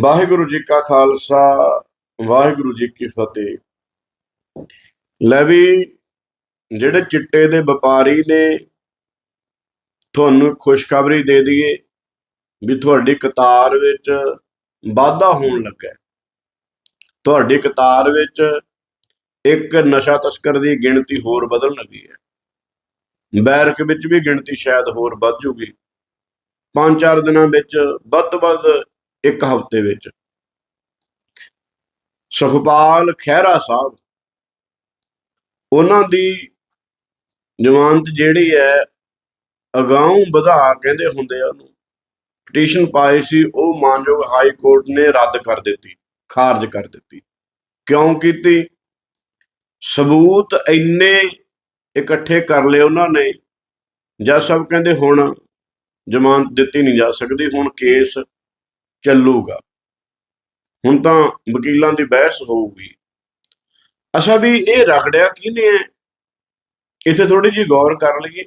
ਵਾਹਿਗੁਰੂ ਜੀ ਕਾ ਖਾਲਸਾ, ਵਾਹਿਗੁਰੂ ਜੀ ਕੀ ਫਤਿਹ। ਲੈ ਵੀ ਜਿਹੜੇ ਚਿੱਟੇ ਦੇ ਵਪਾਰੀ ਨੇ ਤੁਹਾਨੂੰ ਖੁਸ਼ਖਬਰੀ ਦੇ ਦਈਏ ਵੀ ਤੁਹਾਡੀ ਕਤਾਰ ਵਿੱਚ ਵਾਧਾ ਹੋਣ ਲੱਗਾ ਤੁਹਾਡੀ ਕਤਾਰ ਵਿੱਚ ਇੱਕ ਨਸ਼ਾ ਤਸਕਰ ਦੀ ਗਿਣਤੀ ਹੋਰ ਵਧਣ ਲੱਗੀ ਹੈ। ਬੈਰਕ ਵਿੱਚ ਵੀ ਗਿਣਤੀ ਸ਼ਾਇਦ ਹੋਰ ਵੱਧ ਜੂਗੀ। ਪੰਜ ਚਾਰ ਦਿਨਾਂ ਵਿੱਚ ਵੱਧ ਤੋਂ ਵੱਧ ਇੱਕ ਹਫ਼ਤੇ ਵਿੱਚ। ਸੁਖਪਾਲ ਖਹਿਰਾ ਸਾਹਿਬ, ਉਹਨਾਂ ਦੀ ਜ਼ਮਾਨਤ ਜਿਹੜੀ ਹੈ, ਅਗਾਊਂ ਵਧਾ ਕਹਿੰਦੇ ਹੁੰਦੇ ਆ ਉਹਨੂੰ ਪਟੀਸ਼ਨ ਪਾਈ ਸੀ, ਉਹ ਮਾਨਯੋਗ ਹਾਈ ਕੋਰਟ ਨੇ ਰੱਦ ਕਰ ਦਿੱਤੀ, ਖਾਰਜ ਕਰ ਦਿੱਤੀ। ਕਿਉਂ ਕੀਤੀ? ਸਬੂਤ ਇੰਨੇ ਇਕੱਠੇ ਕਰ ਲਏ ਉਹਨਾਂ ਨੇ, ਜੱਜ ਸਾਹਿਬ ਕਹਿੰਦੇ ਹੁਣ ਜ਼ਮਾਨਤ ਦਿੱਤੀ ਨਹੀਂ ਜਾ ਸਕਦੀ, ਹੁਣ ਕੇਸ ਚੱਲੂਗਾ। ਹੁਣ ਤਾਂ ਵਕੀਲਾਂ ਦੀ ਬਹਿਸ ਹੋਊਗੀ। ਅੱਛਾ ਵੀ ਇਹ ਰਗੜਿਆ ਕਿਹਨੇ ਹੈ ਇੱਥੇ ਥੋੜੀ ਜੀ ਗੌਰ ਕਰ ਲਈਏ।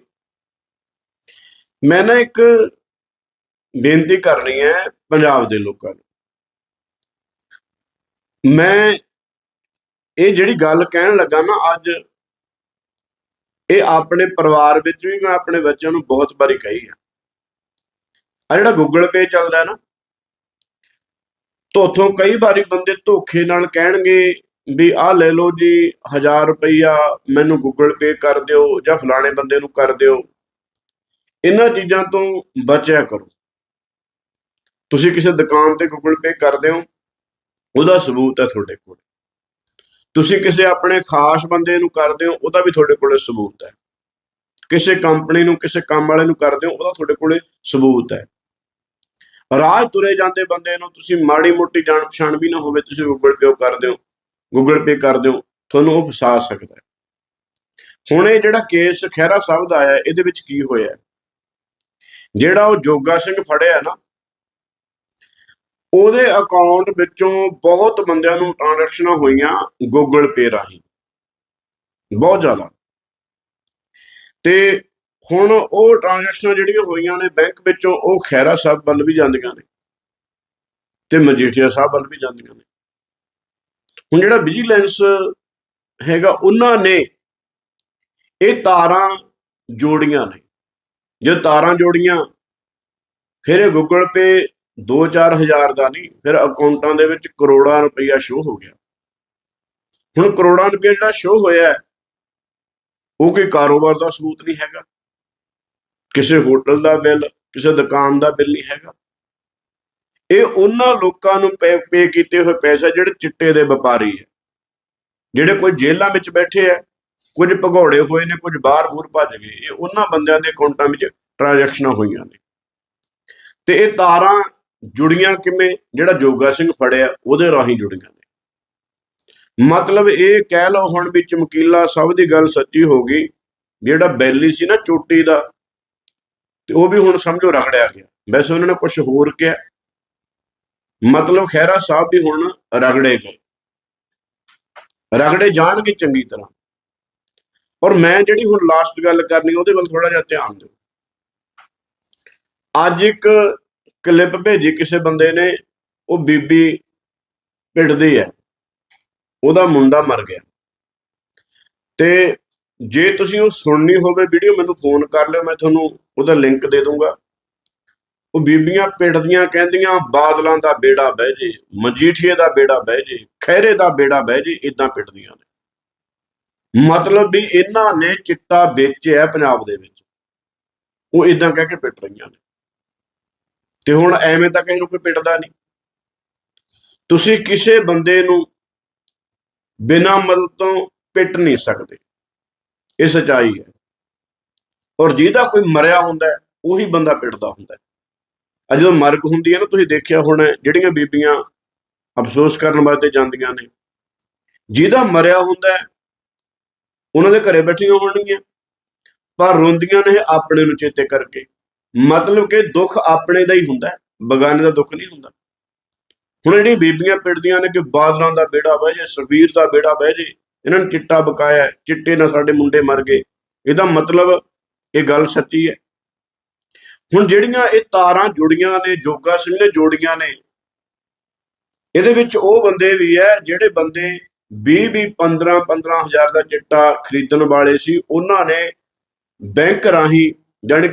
ਮੈਂ ਨਾ ਇੱਕ ਬੇਨਤੀ ਕਰਨੀ ਹੈ ਪੰਜਾਬ ਦੇ ਲੋਕਾਂ ਨੂੰ। ਮੈਂ ਇਹ ਜਿਹੜੀ ਗੱਲ ਕਹਿਣ ਲੱਗਾ ਨਾ ਅੱਜ, ਇਹ ਆਪਣੇ ਪਰਿਵਾਰ ਵਿੱਚ ਵੀ ਮੈਂ ਆਪਣੇ ਬੱਚਿਆਂ ਨੂੰ ਬਹੁਤ ਵਾਰੀ ਕਹੀ ਆ। ਆ ਜਿਹੜਾ ਗੂਗਲ ਪੇ ਚੱਲਦਾ ਨਾ ਤੋਥੋਂ ਕਈ ਵਾਰੀ ਬੰਦੇ ਧੋਖੇ ਨਾਲ ਕਹਿਣਗੇ ਵੀ ਆਹ ਲੈ ਲਓ ਜੀ 1000 ਰੁਪਈਆ ਮੈਨੂੰ ਗੂਗਲ ਪੇ ਕਰ ਦਿਓ ਜਾਂ ਫਲਾਣੇ ਬੰਦੇ ਨੂੰ ਕਰ ਦਿਓ। ਇਹਨਾਂ ਚੀਜ਼ਾਂ ਤੋਂ ਬਚਿਆ ਕਰੋ। ਤੁਸੀਂ ਕਿਸੇ ਦੁਕਾਨ ਤੇ ਗੂਗਲ ਪੇ ਕਰਦੇ ਹੋ, ਉਹਦਾ ਸਬੂਤ ਹੈ ਤੁਹਾਡੇ ਕੋਲ। ਤੁਸੀਂ ਕਿਸੇ ਆਪਣੇ ਖਾਸ ਬੰਦੇ ਨੂੰ ਕਰਦੇ ਹੋ, ਉਹਦਾ ਵੀ ਤੁਹਾਡੇ ਕੋਲੇ ਸਬੂਤ ਹੈ। ਕਿਸੇ ਕੰਪਨੀ ਨੂੰ, ਕਿਸੇ ਕੰਮ ਵਾਲੇ ਨੂੰ ਕਰਦੇ ਹੋ, ਉਹਦਾ ਤੁਹਾਡੇ ਕੋਲੇ ਸਬੂਤ ਹੈ। ਰਾਜ ਤੁਰੇ ਜਾਂਦੇ ਬੰਦੇ ਨੂੰ, ਤੁਸੀਂ ਮਾੜੀ ਮੋਟੀ ਜਾਣ ਪਛਾਣ ਵੀ ਨਾ ਹੋਵੇ, ਤੁਸੀਂ ਗੂਗਲ ਪੇ ਕਰਦੇ ਹੋ ਗੂਗਲ ਪੇ ਕਰਦੇ ਹੋ, ਤੁਹਾਨੂੰ ਉਹ ਫਸਾ ਸਕਦਾ ਹੈ। ਹੁਣ ਇਹ ਜਿਹੜਾ ਕੇਸ ਖਹਿਰਾ ਸਾਹਿਬ ਦਾ ਆਇਆ, ਇਹਦੇ ਵਿੱਚ ਕੀ ਹੋਇਆ ਜਿਹੜਾ ਉਹ ਜੋਗਾ ਸਿੰਘ ਫੜਿਆ ਨਾ, ਉਹਦੇ ਅਕਾਊਂਟ ਵਿੱਚੋਂ ਬਹੁਤ ਬੰਦਿਆਂ ਨੂੰ ਟ੍ਰਾਂਜੈਕਸ਼ਨਾਂ ਹੋਈਆਂ ਗੂਗਲ ਪੇ ਰਾਹੀਂ, ਬਹੁਤ ਜ਼ਿਆਦਾ। ਤੇ ਹੁਣ ਉਹ ਟ੍ਰਾਂਜੈਕਸ਼ਨਾਂ ਜਿਹੜੀਆਂ ਹੋਈਆਂ ਨੇ ਬੈਂਕ ਵਿੱਚੋਂ ਉਹ ਖੈਰਾ ਸਾਹਿਬ ਵੱਲ ਵੀ ਜਾਂਦੀਆਂ ਨੇ ਤੇ ਮਜੀਠੀਆ ਸਾਹਿਬ ਵੱਲ ਵੀ ਜਾਂਦੀਆਂ ਨੇ। ਹੁਣ ਜਿਹੜਾ ਵਿਜੀਲੈਂਸ ਹੈਗਾ, ਉਹਨਾਂ ਨੇ ਇਹ ਤਾਰਾਂ ਜੋੜੀਆਂ ਨੇ। ਜੇ ਤਾਰਾਂ ਜੋੜੀਆਂ, ਫਿਰ ਇਹ ਗੂਗਲ ਪੇ 2-4 ਹਜ਼ਾਰ ਦਾ ਨਹੀਂ, ਫਿਰ ਅਕਾਊਂਟਾਂ ਦੇ ਵਿੱਚ ਕਰੋੜਾਂ ਰੁਪਈਆ ਸ਼ੋ ਹੋ ਗਿਆ। ਹੁਣ ਕਰੋੜਾਂ ਰੁਪਈਆ ਜਿਹੜਾ ਸ਼ੋ ਹੋਇਆ, ਉਹ ਕੋਈ ਕਾਰੋਬਾਰ ਦਾ ਸਬੂਤ ਨਹੀਂ ਹੈਗਾ। ਕਿਸੇ ਹੋਟਲ ਦਾ ਬਿੱਲ, ਕਿਸੇ ਦੁਕਾਨ ਦਾ ਬਿੱਲ ਨਹੀਂ ਹੈਗਾ। ਇਹ ਉਹਨਾਂ ਲੋਕਾਂ ਨੂੰ ਪੇ ਕੀਤੇ ਹੋਏ ਪੈਸੇ ਜਿਹੜੇ ਚਿੱਟੇ ਦੇ ਵਪਾਰੀ ਹੈ, ਜਿਹੜੇ ਕੋਈ ਜੇਲ੍ਹਾਂ ਵਿੱਚ ਬੈਠੇ ਆ ਕੁਝ ਭਗੌੜੇ ਹੋਏ ਨੇ, ਕੁਝ ਬਾਹਰ ਬੂਰ ਭੱਜ ਗਏ, ਇਹ ਉਹਨਾਂ ਬੰਦਿਆਂ ਦੇ ਅਕਾਊਂਟਾਂ ਵਿੱਚ ਟ੍ਰਾਂਜੈਕਸ਼ਨਾਂ ਹੋਈਆਂ ਨੇ। ਤੇ ਇਹ ਤਾਰਾਂ ਜੁੜੀਆਂ ਕਿਵੇਂ, ਜਿਹੜਾ ਜੋਗਾ ਸਿੰਘ ਫੜਿਆ, ਉਹਦੇ ਰਾਹੀਂ ਜੁੜੀਆਂ ਨੇ। ਮਤਲਬ ਇਹ ਕਹਿ ਲਓ ਹੁਣ ਵੀ ਚਮਕੀਲਾ ਸਭ ਦੀ ਗੱਲ ਸੱਚੀ ਹੋ ਗਈ, ਜਿਹੜਾ ਬੈਲੀ ਸੀ ਨਾ ਚੋਟੀ ਦਾ ਤੇ ਉਹ ਵੀ ਹੁਣ ਸਮਝੋ ਰਗੜਿਆ ਗਿਆ। ਵੈਸੇ ਉਹਨਾਂ ਨੇ ਕੁਝ ਹੋਰ ਕਿਹਾ। ਮਤਲਬ ਖੈਰਾ ਸਾਹਿਬ ਵੀ ਹੁਣ ਰਗੜੇ ਗਏ। ਰਗੜੇ ਜਾਣਗੇ ਚੰਗੀ ਤਰ੍ਹਾਂ। ਔਰ ਮੈਂ ਜਿਹੜੀ ਹੁਣ ਲਾਸਟ ਗੱਲ ਕਰਨੀ, ਉਹਦੇ ਵੱਲ ਥੋੜਾ ਜਿਹਾ ਧਿਆਨ ਦਿਓ। ਅੱਜ ਇੱਕ ਕਲਿੱਪ ਭੇਜੀ ਕਿਸੇ ਬੰਦੇ ਨੇ, ਉਹ ਬੀਬੀ ਪਿੱਟਦੀ ਹੈ। ਉਹਦਾ ਮੁੰਡਾ ਮਰ ਗਿਆ। ਤੇ ਜੇ ਤੁਸੀਂ ਉਹ ਸੁਣਨੀ ਹੋਵੇ ਵੀਡੀਓ, ਮੈਨੂੰ ਫੋਨ ਕਰ ਲਿਓ, ਮੈਂ ਤੁਹਾਨੂੰ ਉਹਦਾ ਲਿੰਕ ਦੇ ਦੂੰਗਾ ਉਹ ਬੀਬੀਆਂ ਪਿੱਟਦੀਆਂ ਕਹਿੰਦੀਆਂ, ਬਾਦਲਾਂ ਦਾ ਬੇੜਾ ਬਹਿ ਜੇ, ਮਜੀਠੀਏ ਦਾ ਬੇੜਾ ਬਹਿ ਜੇ ਖੈਰੇ ਦਾ ਬੇੜਾ ਬਹਿ ਜੇ ਇਦਾਂ ਪਿੱਟਦੀਆਂ ਨੇ। ਮਤਲਬ ਵੀ ਇਹਨਾਂ ਨੇ ਚਿੱਟਾ ਵੇਚਿਆ ਪੰਜਾਬ ਦੇ ਵਿੱਚ। ਉਹ ਇਦਾਂ ਕਹਿ ਕੇ ਪਿੱਟ ਰਹੀਆਂ ਨੇ। ਤੇ ਹੁਣ ਐਵੇਂ ਤਾਂ ਕਿਸੇ ਨੂੰ ਕੋਈ ਪਿੱਟਦਾ ਨਹੀਂ। ਤੁਸੀਂ ਕਿਸੇ ਬੰਦੇ ਨੂੰ ਬਿਨਾਂ ਮਦਦ ਤੋਂ ਪਿੱਟ ਨਹੀਂ ਸਕਦੇ। ਇਹ ਸਚਾਈ ਹੈ। ਔਰ ਜਿਹਦਾ ਕੋਈ ਮਰਿਆ ਹੁੰਦਾ ਉਹੀ ਬੰਦਾ ਪਿੱਟਦਾ ਹੁੰਦਾ ਅੱਜ ਜਦੋਂ ਮਰਗ ਹੁੰਦੀ ਹੈ ਨਾ, ਤੁਸੀਂ ਦੇਖਿਆ ਹੋਣਾ ਜਿਹੜੀਆਂ ਬੀਬੀਆਂ ਅਫਸੋਸ ਕਰਨ ਵਾਸਤੇ ਜਾਂਦੀਆਂ ਨੇ, ਜਿਹਦਾ ਮਰਿਆ ਹੁੰਦਾ ਉਹਨਾਂ ਦੇ ਘਰੇ ਬੈਠੀਆਂ ਹੋਣਗੀਆਂ, ਪਰ ਰੋਂਦੀਆਂ ਨੇ ਆਪਣੇ ਨੂੰ ਚੇਤੇ ਕਰਕੇ। ਮਤਲਬ ਕਿ ਦੁੱਖ ਆਪਣੇ ਦਾ ਹੀ ਹੁੰਦਾ ਹੈ, ਬਗਾਨੇ ਦਾ ਦੁੱਖ ਨਹੀਂ ਹੁੰਦਾ। ਹੁਣ ਜਿਹੜੀਆਂ ਬੀਬੀਆਂ ਪਿੜਦੀਆਂ ਨੇ ਕਿ ਬਾਦਲਾਂ ਦਾ ਬੇੜਾ ਬਹਿ ਜੇ ਸਰਬੀਰ ਦਾ ਬੇੜਾ ਬਹਿ ਜੇ ਇਹਨਾਂ ਨੇ ਚਿੱਟਾ ਬਕਾਇਆ ਚਿੱਟੇ ਨਾਲ ਸਾਡੇ ਮੁੰਡੇ ਮਰ ਗਏ। ਇਹਦਾ ਮਤਲਬ ਇਹ ਗੱਲ ਸੱਚੀ ਹੈ। ਹੁਣ ਜਿਹੜੀਆਂ ਇਹ ਤਾਰਾਂ ਜੁੜੀਆਂ ਨੇ, ਜੋਗਾ ਸਿੰਘ ਨੇ ਜੋੜੀਆਂ ਨੇ, ਇਹਦੇ ਵਿੱਚ ਉਹ ਬੰਦੇ ਵੀ ਹੈ ਜਿਹੜੇ ਬੰਦੇ 20 20 15 15 ਹਜ਼ਾਰ ਦਾ ਚਿੱਟਾ ਖਰੀਦਣ ਵਾਲੇ ਸੀ। ਉਹਨਾਂ ਨੇ ਬੈਂਕ ਰਾਹੀਂ ਜਾਣੀ